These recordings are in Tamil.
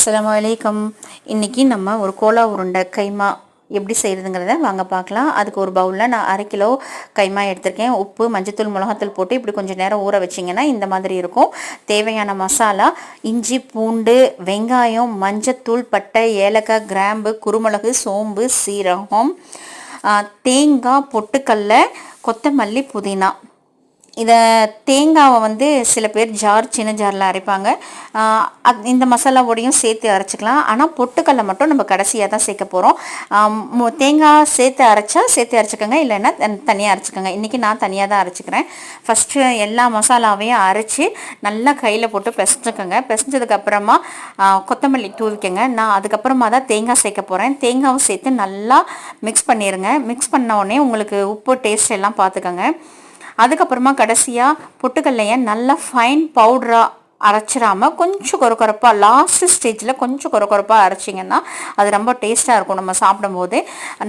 அஸ்லாம் வலைக்கம் இன்றைக்கி நம்ம ஒரு கோலா உருண்டை கைமா எப்படி செய்கிறதுங்கிறத வாங்க பார்க்கலாம். அதுக்கு ஒரு பவுலில் நான் அரை கிலோ கைமா எடுத்திருக்கேன். உப்பு மஞ்சத்தூள் மிளகாத்தூள் போட்டு இப்படி கொஞ்சம் நேரம் ஊற வச்சிங்கன்னா இந்த மாதிரி இருக்கும். தேவையான மசாலா இஞ்சி பூண்டு வெங்காயம் மஞ்சத்தூள் பட்டை ஏலக்காய் கிராம்பு குருமிளகு சோம்பு சீரகம் தேங்காய் பொட்டுக்கல்ல கொத்தமல்லி புதினா. இதை தேங்காவை வந்து சில பேர் ஜார் சின்ன ஜாரில் அரைப்பாங்க. இந்த மசாலாவோடையும் சேர்த்து அரைச்சிக்கலாம். ஆனால் பொட்டுக்கல்லை மட்டும் நம்ம கடைசியாக தான் சேர்க்க போகிறோம் தேங்காய் சேர்த்து அரைச்சா சேர்த்து அரைச்சிக்கோங்க. இல்லைன்னா தனியாக அரைச்சிக்கோங்க. இன்றைக்கி நான் தனியாக தான் அரைச்சிக்கிறேன். ஃபஸ்ட்டு எல்லா மசாலாவையும் அரைச்சி நல்லா கையில் போட்டு பிசைஞ்சுக்கோங்க. பிசைஞ்சதுக்கப்புறமா கொத்தமல்லி தூவிக்கோங்க. நான் அதுக்கப்புறமா தான் தேங்காய் சேர்க்க போகிறேன் தேங்காவும் சேர்த்து நல்லா மிக்ஸ் பண்ணிடுங்க மிக்ஸ் பண்ண உடனே உங்களுக்கு உப்பு டேஸ்ட் எல்லாம் பார்த்துக்கோங்க. அதுக்கப்புறமா கடைசியாக பொட்டுக்கல்லையை நல்லா ஃபைன் பவுடராக அரைச்சிடாம கொஞ்சம் கொரகொரப்பாக லாஸ்ட் ஸ்டேஜில் கொஞ்சம் கொரகொரப்பாக அரைச்சிங்கன்னா அது ரொம்ப டேஸ்ட்டாக இருக்கும் நம்ம சாப்பிடும்போது.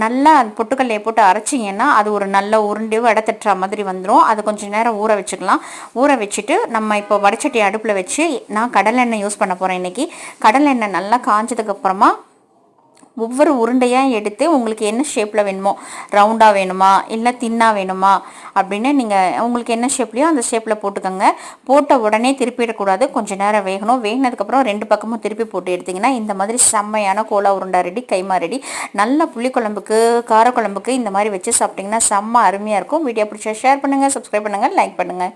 நல்லா அந்த பொட்டுக்கல்லையை போட்டு அரைச்சிங்கன்னா அது ஒரு நல்ல உருண்டு இடத்தட்டுற மாதிரி வந்துடும் அது கொஞ்சம் நேரம் ஊற வச்சுக்கலாம். ஊற வச்சுட்டு நம்ம இப்போ வடச்சட்டி அடுப்பில் வச்சு நான் கடலெண்ணெய் யூஸ் பண்ண போகிறேன் இன்றைக்கி கடலெண்ணெய் நல்லா காஞ்சதுக்கப்புறமா ஒவ்வொரு உருண்டையாக எடுத்து உங்களுக்கு என்ன ஷேப்பில் வேணுமோ ரவுண்டாக வேணுமா இல்லை தின்னாக வேணுமா அப்படின்னு நீங்கள் உங்களுக்கு என்ன ஷேப்லையோ அந்த ஷேப்பில் போட்டுக்கோங்க. போட்ட உடனே திருப்பிடக்கூடாது. கொஞ்சம் நேரம் வேகணும். வேகினதுக்கப்புறம் ரெண்டு பக்கமும் திருப்பி போட்டு எடுத்திங்கன்னா இந்த மாதிரி செம்மையான கோலா உருண்டா ரெடி கைமா ரெடி. நல்ல புளிக்குழம்புக்கு காரக்குழம்புக்கு இந்த மாதிரி வச்சு சாப்பிட்டிங்கன்னா செம்ம அருமையாக இருக்கும். வீடியோ பிடிச்சா ஷேர் பண்ணுங்கள் சப்ஸ்கிரைப் பண்ணுங்கள் லைக் பண்ணுங்கள்